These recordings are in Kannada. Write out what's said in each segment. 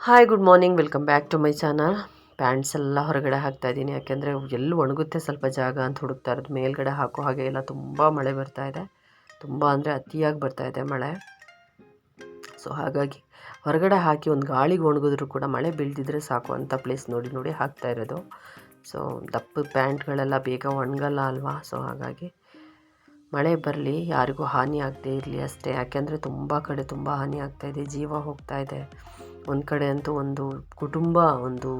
Hi good morning welcome back to my channel pants ಎಲ್ಲ ಹೊರಗಡೆ ಹಾಕ್ತಾ ಇದ್ದೀನಿ. ಯಾಕೆಂದರೆ ಎಲ್ಲಿ ಒಣಗುತ್ತೆ ಸ್ವಲ್ಪ ಜಾಗ ಅಂತ ಹುಡುಕ್ತಾ ಇರೋದು. ಮೇಲ್ಗಡೆ ಹಾಕೋ ಹಾಗೆ ಎಲ್ಲ ತುಂಬ ಮಳೆ ಬರ್ತಾ ಇದೆ. ತುಂಬ ಅಂದರೆ ಅತಿಯಾಗಿ ಬರ್ತಾ ಇದೆ ಮಳೆ. ಸೊ ಹಾಗಾಗಿ ಹೊರಗಡೆ ಹಾಕಿ ಒಂದು ಗಾಳಿಗೆ ಒಣಗಿದ್ರು ಕೂಡ ಮಳೆ ಬೀಳ್ದಿದ್ರೆ ಸಾಕು ಅಂತ ಪ್ಲೇಸ್ ನೋಡಿ ನೋಡಿ ಹಾಕ್ತಾ ಇರೋದು. ಸೊ ದಪ್ಪ ಪ್ಯಾಂಟ್ಗಳೆಲ್ಲ ಬೇಗ ಒಣಗಲ್ಲ ಅಲ್ವಾ? ಸೊ ಹಾಗಾಗಿ ಮಳೆ ಬರಲಿ, ಯಾರಿಗೂ ಹಾನಿ ಆಗದೇ ಇರಲಿ ಅಷ್ಟೇ. ಯಾಕೆಂದರೆ ತುಂಬ ಕಡೆ ತುಂಬ ಹಾನಿ ಆಗ್ತಾ ಇದೆ, ಜೀವ ಹೋಗ್ತಾ ಇದೆ. ಒಂದು ಕಡೆ ಅಂತೂ ಒಂದು ಕುಟುಂಬ, ಒಂದು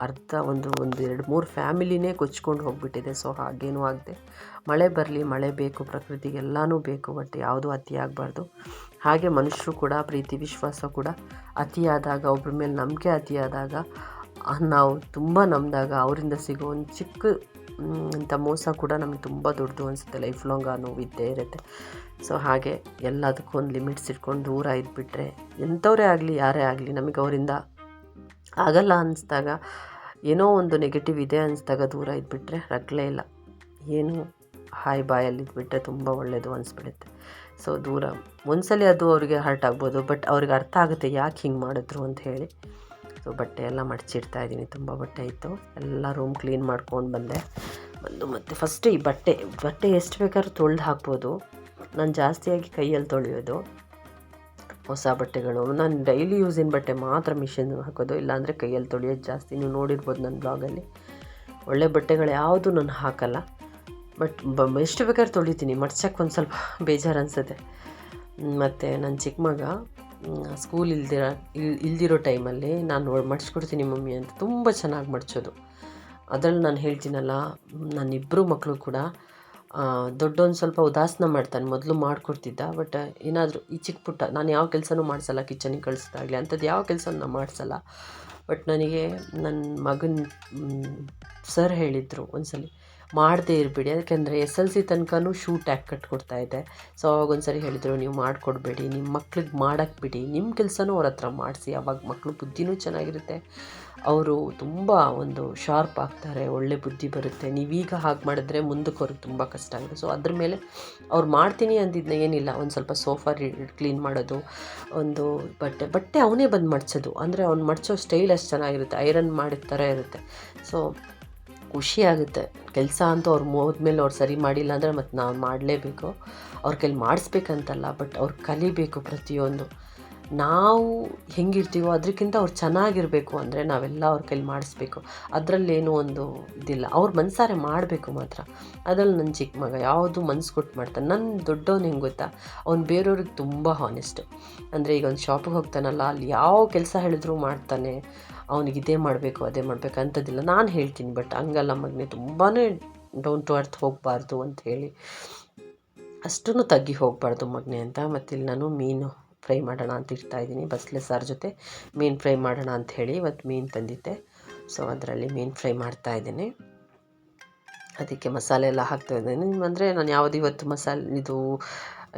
ಅರ್ಧ, ಒಂದು ಒಂದು ಎರಡು, ಮೂರು ಫ್ಯಾಮಿಲಿನೇ ಕೊಚ್ಕೊಂಡು ಹೋಗ್ಬಿಟ್ಟಿದೆ. ಸೊ ಹಾಗೇನೂ ಆಗದೆ. ಮಳೆ ಬರಲಿ, ಮಳೆ ಬೇಕು, ಪ್ರಕೃತಿಗೆಲ್ಲನೂ ಬೇಕು ಬಟ್ ಯಾವುದೂ ಅತಿ ಆಗಬಾರ್ದು. ಹಾಗೆ ಮನುಷ್ಯರು ಕೂಡ, ಪ್ರೀತಿ, ವಿಶ್ವಾಸ ಕೂಡ ಅತಿಯಾದಾಗ ಒಬ್ಬರ ಮೇಲೆ ನಂಬಿಕೆ ಅತಿಯಾದಾಗ ನಾವು ತುಂಬ ನಂಬಿದಾಗ ಅವರಿಂದ ಸಿಗೋ ಒಂದು ಚಿಕ್ಕ ಇಂಥ ಮೋಸ ಕೂಡ ನಮಗೆ ತುಂಬ ದೊಡ್ಡದು ಅನಿಸುತ್ತೆ. ಲೈಫ್ ಲಾಂಗ್ ಆ ನೋವು ಇದ್ದೇ ಇರುತ್ತೆ. ಸೊ ಹಾಗೆ ಎಲ್ಲದಕ್ಕೂ ಒಂದು ಲಿಮಿಟ್ಸ್ ಇಟ್ಕೊಂಡು ದೂರ ಇದ್ಬಿಟ್ರೆ ಎಂಥವರೇ ಆಗಲಿ, ಯಾರೇ ಆಗಲಿ ನಮಗೆ ಅವರಿಂದ ಆಗಲ್ಲ ಅನ್ನಿಸ್ದಾಗ ಏನೋ ಒಂದು ನೆಗೆಟಿವ್ ಇದೆ ಅನ್ನಿಸ್ದಾಗ ದೂರ ಇದ್ಬಿಟ್ರೆ ರಗ್ಲೇ ಇಲ್ಲ. ಏನು ಹಾಯ್ ಬಾಯಲ್ಲಿ ಇದ್ಬಿಟ್ರೆ ತುಂಬ ಒಳ್ಳೆಯದು ಅನಿಸ್ಬಿಡುತ್ತೆ. ಸೊ ದೂರ ಒಂದ್ಸಲಿ ಅದು ಅವರಿಗೆ ಹರ್ಟ್ ಆಗ್ಬೋದು ಬಟ್ ಅವ್ರಿಗೆ ಅರ್ಥ ಆಗುತ್ತೆ ಯಾಕೆ ಹಿಂಗೆ ಮಾಡಿದ್ರು ಅಂತ ಹೇಳಿ. ಸೊ ಬಟ್ಟೆ ಎಲ್ಲ ಮಡಚಿಡ್ತಾ ಇದ್ದೀನಿ. ತುಂಬ ಬಟ್ಟೆ ಇತ್ತು. ಎಲ್ಲ ರೂಮ್ ಕ್ಲೀನ್ ಮಾಡ್ಕೊಂಡು ಬಂದೆ. ಬಂದು ಮತ್ತು ಫಸ್ಟ್ ಈ ಬಟ್ಟೆ ಬಟ್ಟೆ ಎಷ್ಟು ಬೇಕಾದ್ರೂ ತೊಳೆದು ಹಾಕ್ಬೋದು. ನಾನು ಜಾಸ್ತಿಯಾಗಿ ಕೈಯಲ್ಲಿ ತೊಳೆಯೋದು. ಹೊಸ ಬಟ್ಟೆಗಳು. ನಾನು ಡೈಲಿ ಯೂಸಿನ ಬಟ್ಟೆ ಮಾತ್ರ ಮಿಷಿನ್ ಹಾಕೋದು. ಇಲ್ಲಾಂದರೆ ಕೈಯಲ್ಲಿ ತೊಳೆಯೋದು ಜಾಸ್ತಿ. ನೀವು ನೋಡಿರ್ಬೋದು ನನ್ನ ಬ್ಲಾಗಲ್ಲಿ ಒಳ್ಳೆ ಬಟ್ಟೆಗಳು ಯಾವುದು ನಾನು ಹಾಕಲ್ಲ. ಬಟ್ ಬ, ಎಷ್ಟು ಬೇಕಾದ್ರೂ ತೊಳಿತೀನಿ. ಮಡ್ಸಕ್ಕೆ ಒಂದು ಸ್ವಲ್ಪ ಬೇಜಾರು ಅನಿಸುತ್ತೆ. ಮತ್ತು ನನ್ನ ಚಿಕ್ಕ ಮಗ ಸ್ಕೂಲ್ ಇಲ್ದಿರ, ಇಲ್, ಇಲ್ದಿರೋ ಟೈಮಲ್ಲಿ ನಾನು ಮಡಿಸ್ಕೊಡ್ತೀನಿ ಮಮ್ಮಿ ಅಂತ ತುಂಬ ಚೆನ್ನಾಗಿ ಮಡಿಸೋದು. ಅದರಲ್ಲಿ ನಾನು ಹೇಳ್ತೀನಲ್ಲ ನನ್ನಿಬ್ಬರು ಮಕ್ಕಳು ಕೂಡ ದೊಡ್ಡೊಂದು ಸ್ವಲ್ಪ ಉದಾಸನ ಮಾಡ್ತಾನೆ, ಮೊದಲು ಮಾಡಿಕೊಡ್ತಿದ್ದ ಬಟ್ ಏನಾದರೂ ಈ ಚಿಕ್ಕ ಪುಟ್ಟ, ನಾನು ಯಾವ ಕೆಲಸನೂ ಮಾಡಿಸಲ್ಲ ಕಿಚನಿಗೆ ಕಳಿಸ್ದಾಗಲಿ ಅಂಥದ್ದು ಯಾವ ಕೆಲಸ ನಾನು ಮಾಡಿಸಲ್ಲ. ಬಟ್ ನನಗೆ ನನ್ನ ಮಗನ ಸರ್ ಹೇಳಿದರು ಒಂದ್ಸಲಿ ಮಾಡದೇ ಇರಬೇಡಿ. ಯಾಕೆಂದರೆ ಎಸ್ ಎಲ್ ಸಿ ತನಕನೂ ಶೂ ಟ್ಯಾಕ್ ಕಟ್ಕೊಡ್ತಾ ಇದೆ? ಸೊ ಅವಾಗೊಂದ್ಸರಿ ಹೇಳಿದರು, ನೀವು ಮಾಡಿಕೊಡ್ಬೇಡಿ. ನಿಮ್ಮ ಮಕ್ಳಿಗೆ ಮಾಡೋಕ್ಕೆ ಬಿಡಿ. ನಿಮ್ಮ ಕೆಲಸನೂ ಅವ್ರ ಹತ್ರ ಮಾಡಿಸಿ. ಅವಾಗ ಮಕ್ಕಳು ಬುದ್ಧಿನೂ ಚೆನ್ನಾಗಿರುತ್ತೆ. ಅವರು ತುಂಬ ಒಂದು ಶಾರ್ಪ್ ಆಗ್ತಾರೆ. ಒಳ್ಳೆ ಬುದ್ಧಿ ಬರುತ್ತೆ. ನೀವೀಗ ಹಾಗೆ ಮಾಡಿದ್ರೆ ಮುಂದಕ್ಕೆ ಅವ್ರಿಗೆ ತುಂಬ ಕಷ್ಟ ಆಗುತ್ತೆ. ಸೊ ಅದ್ರ ಮೇಲೆ ಅವ್ರು ಮಾಡ್ತೀನಿ ಅಂದಿದ್ದನ್ನ ಏನಿಲ್ಲ. ಒಂದು ಸ್ವಲ್ಪ ಸೋಫಾ ಕ್ಲೀನ್ ಮಾಡೋದು, ಒಂದು ಬಟ್ಟೆ ಬಟ್ಟೆ ಅವನೇ ಬಂದು ಮಡ್ಚೋದು ಅಂದರೆ ಅವ್ನು ಮಡ್ಚೋ ಸ್ಟೈಲ್ ಅಷ್ಟು ಚೆನ್ನಾಗಿರುತ್ತೆ. ಐರನ್ ಮಾಡಿದ ಥರ ಇರುತ್ತೆ. ಸೊ ಖುಷಿ ಆಗುತ್ತೆ ಕೆಲಸ ಅಂತೂ ಅವ್ರು ಹೋದ್ಮೇಲೆ ಅವ್ರು ಸರಿ ಮಾಡಿಲ್ಲ ಅಂದರೆ ಮತ್ತು ನಾವು ಮಾಡಲೇಬೇಕು. ಅವ್ರ ಕೈಲಿ ಮಾಡಿಸ್ಬೇಕಂತಲ್ಲ, ಬಟ್ ಅವ್ರು ಕಲಿಬೇಕು ಪ್ರತಿಯೊಂದು. ನಾವು ಹೆಂಗಿರ್ತೀವೋ ಅದಕ್ಕಿಂತ ಅವ್ರು ಚೆನ್ನಾಗಿರಬೇಕು ಅಂದರೆ ನಾವೆಲ್ಲ ಅವ್ರ ಕೈಲಿ ಮಾಡಿಸ್ಬೇಕು. ಅದರಲ್ಲೇನೂ ಒಂದು ಇದಿಲ್ಲ. ಅವ್ರು ಮನಸಾರೆ ಮಾಡಬೇಕು ಮಾತ್ರ. ಅದ್ರಲ್ಲಿ ನನ್ನ ಚಿಕ್ಕ ಮಗ ಯಾವುದು ಮನ್ಸು ಕೊಟ್ಟು ಮಾಡ್ತಾನೆ. ನನ್ನ ದೊಡ್ಡವನು ಹೆಂಗೆ ಗೊತ್ತಾ? ಅವ್ನು ಬೇರೆಯವ್ರಿಗೆ ತುಂಬ ಹಾನೆಸ್ಟು ಅಂದರೆ ಈಗ ಒಂದು ಶಾಪಿಗೆ ಹೋಗ್ತಾನಲ್ಲ, ಅಲ್ಲಿ ಯಾವ ಕೆಲಸ ಹೇಳಿದ್ರು ಮಾಡ್ತಾನೆ. ಅವನಿಗೆ ಇದೇ ಮಾಡಬೇಕು, ಅದೇ ಮಾಡಬೇಕು ಅಂಥದ್ದಿಲ್ಲ ನಾನು ಹೇಳ್ತೀನಿ ಬಟ್ ಹಂಗಲ್ಲ ಮಗನೇ. ತುಂಬಾ ಡೌನ್ ಟು ಅರ್ತ್ ಹೋಗಬಾರ್ದು ಅಂತ ಹೇಳಿ. ಅಷ್ಟೂ ತಗ್ಗಿ ಹೋಗಬಾರ್ದು ಮಗನೇ ಅಂತ. ಮತ್ತಿಲ್ಲಿ ನಾನು ಮೀನು. ಫ್ರೈ ಮಾಡೋಣ ಅಂತ ಇಡ್ತಾ ಇದ್ದೀನಿ. ಬಸ್ಲೆ ಸಾರು ಜೊತೆ ಮೀನು ಫ್ರೈ ಮಾಡೋಣ ಅಂತ ಹೇಳಿ ಇವತ್ತು ಮೀನು ತಂದಿದ್ದೆ. ಸೊ ಅದರಲ್ಲಿ ಮೀನು ಫ್ರೈ ಮಾಡ್ತಾ ಇದ್ದೀನಿ. ಅದಕ್ಕೆ ಮಸಾಲೆ ಎಲ್ಲ ಹಾಕ್ತಾ ಇದ್ದೀನಿ. ಅಂದರೆ ನಾನು ಯಾವುದು ಇವತ್ತು ಮಸಾಲೆ, ಇದು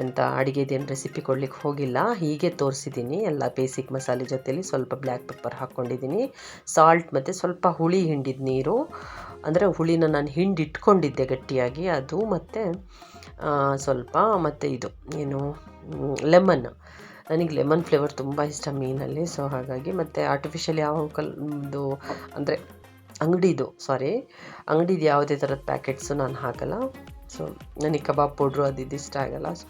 ಅಂತ ಅಡುಗೆದೇನು ರೆಸಿಪಿ ಕೊಡ್ಲಿಕ್ಕೆ ಹೋಗಿಲ್ಲ. ಹೀಗೆ ತೋರಿಸಿದ್ದೀನಿ. ಎಲ್ಲ ಬೇಸಿಕ್ ಮಸಾಲೆ ಜೊತೆಲಿ ಸ್ವಲ್ಪ ಬ್ಲ್ಯಾಕ್ ಪೆಪ್ಪರ್ ಹಾಕ್ಕೊಂಡಿದ್ದೀನಿ ಸಾಲ್ಟ್ ಮತ್ತು ಸ್ವಲ್ಪ ಹುಳಿ ಹಿಂಡಿದ ನೀರು. ಅಂದರೆ ಹುಳಿನ ನಾನು ಹಿಂಡಿಟ್ಕೊಂಡಿದ್ದೆ ಗಟ್ಟಿಯಾಗಿ. ಅದು ಮತ್ತು ಸ್ವಲ್ಪ ಮತ್ತು ಇದು, ಏನು ಲೆಮನ್ ನನಗೆ ಲೆಮನ್ ಫ್ಲೇವರ್ ತುಂಬ ಇಷ್ಟ ಮೀನಲ್ಲಿ ಸೊ ಹಾಗಾಗಿ ಮತ್ತು ಆರ್ಟಿಫಿಷಿಯಲ್ ಯಾವ ಕಲ್, ಇದು ಅಂದರೆ ಅಂಗಡಿದು ಸಾರಿ ಅಂಗಡಿದು ಯಾವುದೇ ಥರದ ಪ್ಯಾಕೆಟ್ಸು ನಾನು ಹಾಕಲ್ಲ. ಸೊ ನನಗೆ ಕಬಾಬ್ ಪೌಡ್ರು ಅದು ಇದು ಇಷ್ಟ ಆಗಲ್ಲ. ಸೊ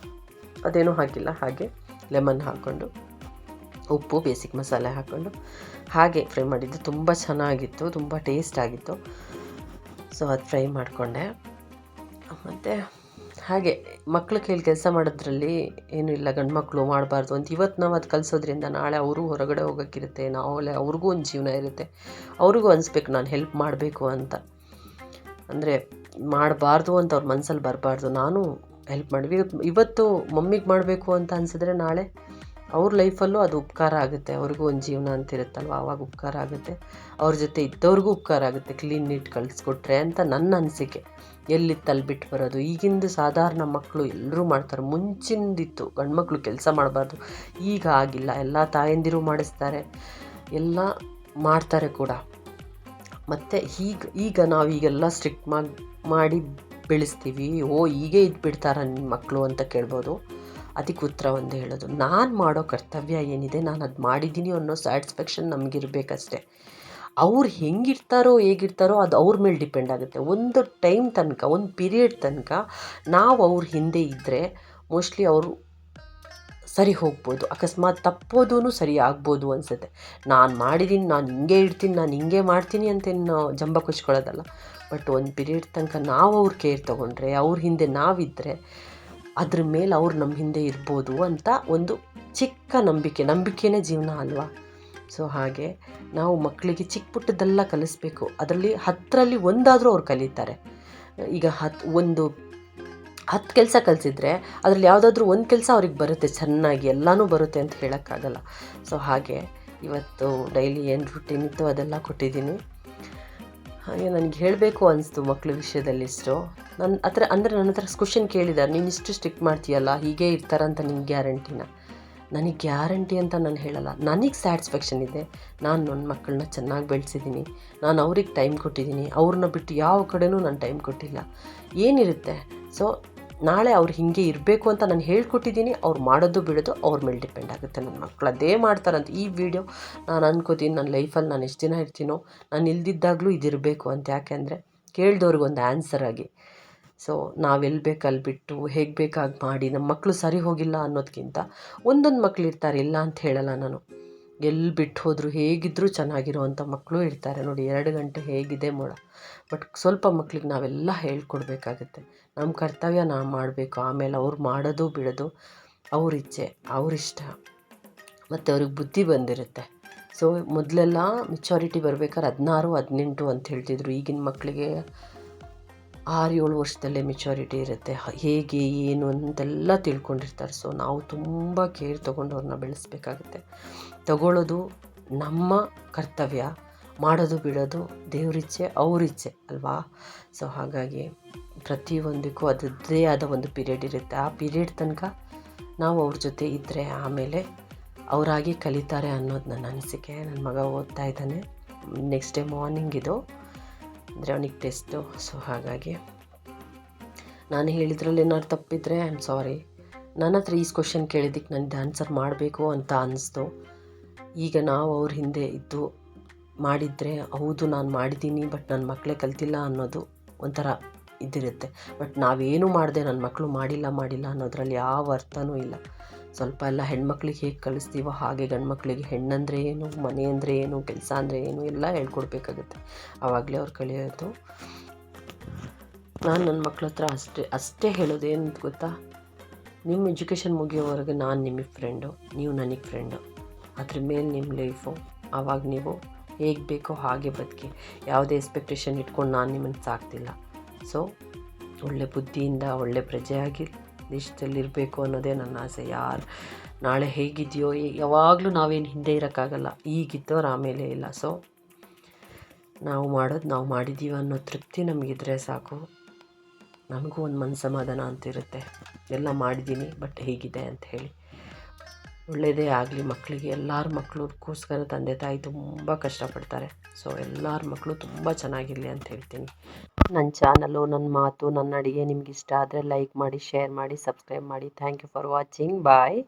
ಅದೇನೂ ಹಾಕಿಲ್ಲ, ಹಾಗೆ ಲೆಮನ್ ಹಾಕ್ಕೊಂಡು, ಉಪ್ಪು ಬೇಸಿಕ್ ಮಸಾಲೆ ಹಾಕ್ಕೊಂಡು, ಹಾಗೆ ಫ್ರೈ ಮಾಡಿದ್ದು ತುಂಬ ಚೆನ್ನಾಗಿತ್ತು, ತುಂಬ ಟೇಸ್ಟ್ ಆಗಿತ್ತು. ಸೊ ಅದು ಫ್ರೈ ಮಾಡಿಕೊಂಡೆ. ಮತ್ತು ಹಾಗೆ ಮಕ್ಳು ಕೈಲಿ ಕೆಲಸ ಮಾಡೋದ್ರಲ್ಲಿ ಏನೂ ಇಲ್ಲ, ಗಂಡು ಮಕ್ಕಳು ಮಾಡಬಾರ್ದು ಅಂತ. ಇವತ್ತು ನಾವು ಅದು ಕಲಿಸೋದ್ರಿಂದ ನಾಳೆ ಅವರು ಹೊರಗಡೆ ಹೋಗೋಕ್ಕಿರುತ್ತೆ ನಾವೇ ಅವ್ರಿಗೂ ಒಂದು ಜೀವನ ಇರುತ್ತೆ. ಅವ್ರಿಗೂ ಅನಿಸ್ಬೇಕು ನಾನು ಹೆಲ್ಪ್ ಮಾಡಬೇಕು ಅಂತ. ಅಂದರೆ ಮಾಡಬಾರ್ದು ಅಂತ ಅವ್ರ ಮನಸ್ಸಲ್ಲಿ ಬರಬಾರ್ದು. ನಾನು ಹೆಲ್ಪ್ ಮಾಡಿ ಇವತ್ತು ಮಮ್ಮಿಗೆ ಮಾಡಬೇಕು ಅಂತ ಅನಿಸಿದ್ರೆ ನಾಳೆ ಅವ್ರ ಲೈಫಲ್ಲೂ ಅದು ಉಪಕಾರ ಆಗುತ್ತೆ. ಅವ್ರಿಗೂ ಒಂದು ಜೀವನ ಅಂತಿರುತ್ತಲ್ವ ಆವಾಗ ಉಪಕಾರ ಆಗುತ್ತೆ. ಅವ್ರ ಜೊತೆ ಇದ್ದವ್ರಿಗೂ ಉಪಕಾರ ಆಗುತ್ತೆ. ಕ್ಲೀನ್ ನೀಟ್ ಕಳಿಸ್ಕೊಟ್ರೆ ಅಂತ ನನ್ನ ಅನಿಸಿಕೆ. ಎಲ್ಲಿ ತಲ್ಬಿಟ್ಟು ಬಿಟ್ಟು ಬರೋದು? ಈಗಿಂದು ಸಾಧಾರಣ ಮಕ್ಕಳು ಎಲ್ಲರೂ ಮಾಡ್ತಾರೆ. ಮುಂಚಿಂದಿತ್ತು ಗಂಡ್ಮಕ್ಳು ಕೆಲಸ ಮಾಡಬಾರ್ದು. ಈಗ ಆಗಿಲ್ಲ. ಎಲ್ಲ ತಾಯಂದಿರು ಮಾಡಿಸ್ತಾರೆ. ಎಲ್ಲ ಮಾಡ್ತಾರೆ ಕೂಡ. ಮತ್ತು ಈಗ ಈಗ ನಾವು ಈಗೆಲ್ಲ ಸ್ಟ್ರಿಕ್ಟ್ ಮಾಡಿ ಮಾಡಿ ಬೆಳೆಸ್ತೀವಿ. ಓ, ಹೀಗೆ ಇದ್ದು ಬಿಡ್ತಾರ ನಿಮ್ಮ ಮಕ್ಕಳು ಅಂತ ಕೇಳ್ಬೋದು. ಅದಕ್ಕೆ ಉತ್ತರ ಒಂದು ಹೇಳೋದು. ನಾನು ಮಾಡೋ ಕರ್ತವ್ಯ ಏನಿದೆ, ನಾನು ಅದು ಮಾಡಿದ್ದೀನಿ ಅನ್ನೋ ಸ್ಯಾಟಿಸ್ಫ್ಯಾಕ್ಷನ್ ನಮಗಿರ್ಬೇಕಷ್ಟೆ. ಅವ್ರು ಹೆಂಗಿರ್ತಾರೋ, ಹೇಗಿರ್ತಾರೋ ಅದು ಅವ್ರ ಮೇಲೆ ಡಿಪೆಂಡ್ ಆಗುತ್ತೆ. ಒಂದು ಟೈಮ್ ತನಕ, ಒಂದು ಪೀರಿಯಡ್ ತನಕ ನಾವು ಅವ್ರ ಹಿಂದೆ ಇದ್ದರೆ ಮೋಸ್ಟ್ಲಿ ಅವರು ಸರಿ ಹೋಗ್ಬೋದು. ಅಕಸ್ಮಾತ್ ತಪ್ಪೋದೂ ಸರಿ ಆಗ್ಬೋದು ಅನಿಸುತ್ತೆ. ನಾನು ಮಾಡಿದ್ದೀನಿ ನಾನು ಹಿಂಗೆ ಇಡ್ತೀನಿ, ನಾನು ಹಿಂಗೆ ಮಾಡ್ತೀನಿ ಅಂತೇನು ಜಂಬ ಕುಚ್ಕೊಳ್ಳೋದಲ್ಲ. ಬಟ್ ಒಂದು ಪೀರಿಯಡ್ ತನಕ ನಾವು ಅವ್ರ ಕೇರ್ ತೊಗೊಂಡ್ರೆ, ಅವ್ರ ಹಿಂದೆ ನಾವಿದ್ದರೆ ಅದ್ರ ಮೇಲೆ ಅವ್ರು ನಮ್ಮ ಹಿಂದೆ ಇರ್ಬೋದು ಅಂತ ಒಂದು ಚಿಕ್ಕ ನಂಬಿಕೆ, ನಂಬಿಕೆನೇ ಜೀವನ ಅಲ್ವಾ? ಸೊ ಹಾಗೆ ನಾವು ಮಕ್ಕಳಿಗೆ ಚಿಕ್ಕ ಪುಟ್ಟದ್ದೆಲ್ಲ ಕಲಿಸ್ಬೇಕು. ಅದರಲ್ಲಿ ಹತ್ತರಲ್ಲಿ ಒಂದಾದರೂ ಅವ್ರು ಕಲಿತಾರೆ. ಈಗ ಹತ್ತು ಒಂದು ಹತ್ತು ಕೆಲಸ ಕಲಿಸಿದ್ರೆ ಅದರಲ್ಲಿ ಯಾವುದಾದ್ರೂ ಒಂದು ಕೆಲಸ ಅವ್ರಿಗೆ ಬರುತ್ತೆ, ಚೆನ್ನಾಗಿ ಎಲ್ಲನೂ ಬರುತ್ತೆ ಅಂತ ಹೇಳೋಕ್ಕಾಗಲ್ಲ. ಸೊ ಹಾಗೆ ಇವತ್ತು ಡೈಲಿ ಏನು ರುಟೀನ್ ಇತ್ತು ಅದೆಲ್ಲ ಕೊಟ್ಟಿದ್ದೀನಿ. ಹಾಗೆ ನನಗೆ ಹೇಳಬೇಕು ಅನಿಸ್ತು ಮಕ್ಕಳ ವಿಷಯದಲ್ಲಿ ಇಷ್ಟು. ನನ್ನ ಹತ್ರ ಅಂದರೆ ನನ್ನ ಹತ್ರ ಕ್ವಶನ್ ಕೇಳಿದ್ದಾರೆ ನೀನು ಇಷ್ಟು ಸ್ಟಿಕ್ ಮಾಡ್ತೀಯಲ್ಲ, ಹೀಗೆ ಇರ್ತಾರಂತ ನಿನ್ನ ಗ್ಯಾರಂಟಿನ ನನಗೆ ಗ್ಯಾರಂಟಿ ಅಂತ ನಾನು ಹೇಳಲ್ಲ. ನನಗೆ ಸ್ಯಾಟಿಸ್ಫ್ಯಾಕ್ಷನ್ ಇದೆ. ನಾನು ನನ್ನ ಮಕ್ಕಳನ್ನ ಚೆನ್ನಾಗಿ ಬೆಳೆಸಿದ್ದೀನಿ ನಾನು ಅವ್ರಿಗೆ ಟೈಮ್ ಕೊಟ್ಟಿದ್ದೀನಿ ಅವ್ರನ್ನ ಬಿಟ್ಟು ಯಾವ ಕಡೆನೂ ನಾನು ಟೈಮ್ ಕೊಟ್ಟಿಲ್ಲ. ಏನಿರುತ್ತೆ? ಸೊ ನಾಳೆ ಅವ್ರು ಹೀಗೆ ಇರಬೇಕು ಅಂತ ನಾನು ಹೇಳ್ಕೊಟ್ಟಿದ್ದೀನಿ, ಅವ್ರು ಮಾಡೋದು ಬಿಡೋದು ಅವ್ರ ಮೇಲೆ ಡಿಪೆಂಡ್ ಆಗುತ್ತೆ ನನ್ನ ಮಕ್ಕಳು ಅದೇ ಮಾಡ್ತಾರಂತ. ಈ ವಿಡಿಯೋ ನಾನು ಅನ್ಕೋತೀನಿ, ನನ್ನ ಲೈಫಲ್ಲಿ ನಾನು ಎಷ್ಟು ದಿನ ಇರ್ತೀನೋ, ನಾನು ಇಲ್ದಿದ್ದಾಗಲೂ ಇದಿರಬೇಕು ಅಂತ. ಯಾಕೆಂದರೆ ಕೇಳ್ದವ್ರಿಗೊಂದು ಆನ್ಸರ್ ಆಗಿ. ಸೊ ನಾವೆಲ್ಲಿ ಬೇಕು ಅಲ್ಲಿ ಬಿಟ್ಟು ಹೇಗೆ ಬೇಕಾಗಿ ಮಾಡಿ, ನಮ್ಮ ಮಕ್ಕಳು ಸರಿ ಹೋಗಿಲ್ಲ ಅನ್ನೋದಕ್ಕಿಂತ ಒಂದೊಂದು ಮಕ್ಕಳು ಇರ್ತಾರೆ, ಇಲ್ಲ ಅಂತ ಹೇಳಲ್ಲ ನಾನು. ಎಲ್ಲಿ ಬಿಟ್ಟು ಹೋದರೂ ಹೇಗಿದ್ದರೂ ಚೆನ್ನಾಗಿರುವಂಥ ಮಕ್ಕಳು ಇರ್ತಾರೆ. ನೋಡಿ, ಎರಡು ಗಂಟೆ ಹೇಗಿದೆ ಮೋಡ. ಬಟ್ ಸ್ವಲ್ಪ ಮಕ್ಳಿಗೆ ನಾವೆಲ್ಲ ಹೇಳ್ಕೊಡ್ಬೇಕಾಗುತ್ತೆ. ನಮ್ಮ ಕರ್ತವ್ಯ ನಾವು ಮಾಡಬೇಕು. ಆಮೇಲೆ ಅವ್ರು ಮಾಡೋದು ಬಿಡೋದು ಅವ್ರ ಇಚ್ಛೆ ಅವ್ರಿಷ್ಟ ಮತ್ತು ಅವ್ರಿಗೆ ಬುದ್ಧಿ ಬಂದಿರುತ್ತೆ. ಸೊ, ಮೊದಲೆಲ್ಲ ಮೆಚುರಿಟಿ ಬರ್ಬೇಕಾದ್ರೆ ಹದಿನಾರು, ಹದಿನೆಂಟು ಅಂತ ಹೇಳ್ತಿದ್ರು. ಈಗಿನ ಮಕ್ಕಳಿಗೆ ಆರು, ಏಳು ವರ್ಷದಲ್ಲೇ ಮೆಚುರಿಟಿ ಇರುತ್ತೆ. ಹೇಗೆ, ಏನು ಅಂತೆಲ್ಲ ತಿಳ್ಕೊಂಡಿರ್ತಾರೆ. ಸೊ, ನಾವು ತುಂಬ ಕೇರ್ ತೊಗೊಂಡು ಅವ್ರನ್ನ ಬೆಳೆಸ್ಬೇಕಾಗುತ್ತೆ. ತಗೊಳ್ಳೋದು ನಮ್ಮ ಕರ್ತವ್ಯ. ಮಾಡೋದು, ಬಿಡೋದು ದೇವರಿಚ್ಛೆ, ಅವರಿಚ್ಛೆ ಅಲ್ವಾ? ಸೊ ಹಾಗಾಗಿ ಪ್ರತಿಯೊಂದಕ್ಕೂ ಅದರದ್ದೇ ಆದ ಒಂದು ಪೀರಿಯಡ್ ಇರುತ್ತೆ. ಆ ಪೀರಿಯಡ್ ತನಕ ನಾವು ಅವ್ರ ಜೊತೆ ಇದ್ದರೆ ಆಮೇಲೆ ಅವರಾಗಿ ಕಲಿತಾರೆ ಅನ್ನೋದು ನನ್ನ ಅನಿಸಿಕೆ. ನನ್ನ ಮಗ ಓದ್ತಾ ಇದ್ದಾನೆ. ನೆಕ್ಸ್ಟ್ ಡೇ ಮಾರ್ನಿಂಗ್ ಇದು. ಅಂದರೆ ಅವನಿಗೆ ಟೆಸ್ಟು ಸೊ ಹಾಗಾಗಿ ನಾನು ಹೇಳಿದ್ರಲ್ಲಿ ಏನಾದ್ರು ತಪ್ಪಿದ್ರೆ ಐ ಆಮ್ ಸಾರಿ ನನ್ನ ಹತ್ರ ಈಸ್ ಕ್ವಶನ್ ಕೇಳಿದ್ದಕ್ಕೆ ನನಗೆ ಆನ್ಸರ್ ಮಾಡಬೇಕು ಅಂತ ಅನ್ನಿಸ್ತು ಈಗ ನಾವು ಅವ್ರ ಹಿಂದೆ ಇದ್ದು ಮಾಡಿದರೆ ಹೌದು, ನಾನು ಮಾಡಿದ್ದೀನಿ ಬಟ್ ನನ್ನ ಮಕ್ಕಳೇ ಕಲ್ತಿಲ್ಲ ಅನ್ನೋದು ಒಂಥರ ಇದಿರುತ್ತೆ. ಬಟ್ ನಾವೇನು ಮಾಡಿದೆ ನನ್ನ ಮಕ್ಕಳು ಮಾಡಿಲ್ಲ ಮಾಡಿಲ್ಲ ಅನ್ನೋದ್ರಲ್ಲಿ ಯಾವ ಅರ್ಥನೂ ಇಲ್ಲ. ಸ್ವಲ್ಪ ಎಲ್ಲ ಹೆಣ್ಮಕ್ಳಿಗೆ ಹೇಗೆ ಕಲಿಸ್ತೀವೋ ಹಾಗೆ ಗಂಡು ಮಕ್ಕಳಿಗೆ ಹೆಣ್ಣಂದರೆ ಏನು, ಮನೆ ಅಂದರೆ ಏನು, ಕೆಲಸ ಅಂದರೆ ಏನು, ಎಲ್ಲ ಹೇಳ್ಕೊಡ್ಬೇಕಾಗುತ್ತೆ. ಆವಾಗಲೇ ಅವ್ರು ಕಲಿಯೋದು. ನಾನು ನನ್ನ ಮಕ್ಕಳ ಹತ್ರ ಅಷ್ಟೇ ಅಷ್ಟೇ ಹೇಳೋದೇನು ಗೊತ್ತಾ? ನಿಮ್ಮ ಎಜುಕೇಷನ್ ಮುಗಿಯೋವರೆಗೆ ನಾನು ನಿಮಗೆ ಫ್ರೆಂಡು ನೀವು ನನಗೆ ಫ್ರೆಂಡು ಅದ್ರ ಮೇಲೆ ನಿಮ್ಮ ಲೈಫು ಆವಾಗ ನೀವು ಹೇಗೆ ಬೇಕೋ ಹಾಗೆ ಬದುಕಿ. ಯಾವುದೇ ಎಕ್ಸ್ಪೆಕ್ಟೇಷನ್ ಇಟ್ಕೊಂಡು ನಾನು ನಿಮ್ಮನ್ನು ಸಾಕ್ತಿಲ್ಲ. ಸೊ ಒಳ್ಳೆ ಬುದ್ಧಿಯಿಂದ, ಒಳ್ಳೆ ಪ್ರಜೆಯಾಗಿ ದೇಶದಲ್ಲಿರಬೇಕು ಅನ್ನೋದೇ ನನ್ನ ಆಸೆ. ಯಾರು, ನಾಳೆ ಹೇಗಿದೆಯೋ ಯಾವಾಗಲೂ ನಾವೇನು ಹಿಂದೆ ಇರೋಕ್ಕಾಗಲ್ಲ. ಈಗಿದ್ದೋ ಆಮೇಲೆ ಇಲ್ಲ. ಸೊ ನಾವು ಮಾಡೋದು ನಾವು ಮಾಡಿದ್ದೀವಿ ಅನ್ನೋ ತೃಪ್ತಿ ನಮಗಿದ್ರೆ ಸಾಕು. ನನಗೂ ಒಂದು ಮನಸ್ಸಮಾಧಾನ ಸಮಾಧಾನ ಅಂತಿರುತ್ತೆ. ಎಲ್ಲ ಮಾಡಿದ್ದೀನಿ ಬಟ್ ಹೇಗಿದೆ ಅಂತ ಹೇಳಿ. ಒಳ್ಳೆಯದೇ ಆಗಲಿ ಮಕ್ಕಳಿಗೆ. ಎಲ್ಲರ ಮಕ್ಕಳಿಗೋಸ್ಕರ ತಂದೆ ತಾಯಿ ತುಂಬ ಕಷ್ಟಪಡ್ತಾರೆ. ಸೊ ಎಲ್ಲರ ಮಕ್ಕಳು ತುಂಬ ಚೆನ್ನಾಗಿರಲಿ ಅಂತ ಹೇಳ್ತೀನಿ. ನನ್ನ ಚಾನಲು ನನ್ನ ಮಾತು ನನ್ನ ಅಡುಗೆ ನಿಮ್ಗೆ ಇಷ್ಟ ಆದರೆ ಲೈಕ್ ಮಾಡಿ ಶೇರ್ ಮಾಡಿ ಸಬ್ಸ್ಕ್ರೈಬ್ ಮಾಡಿ. Thank you for watching bye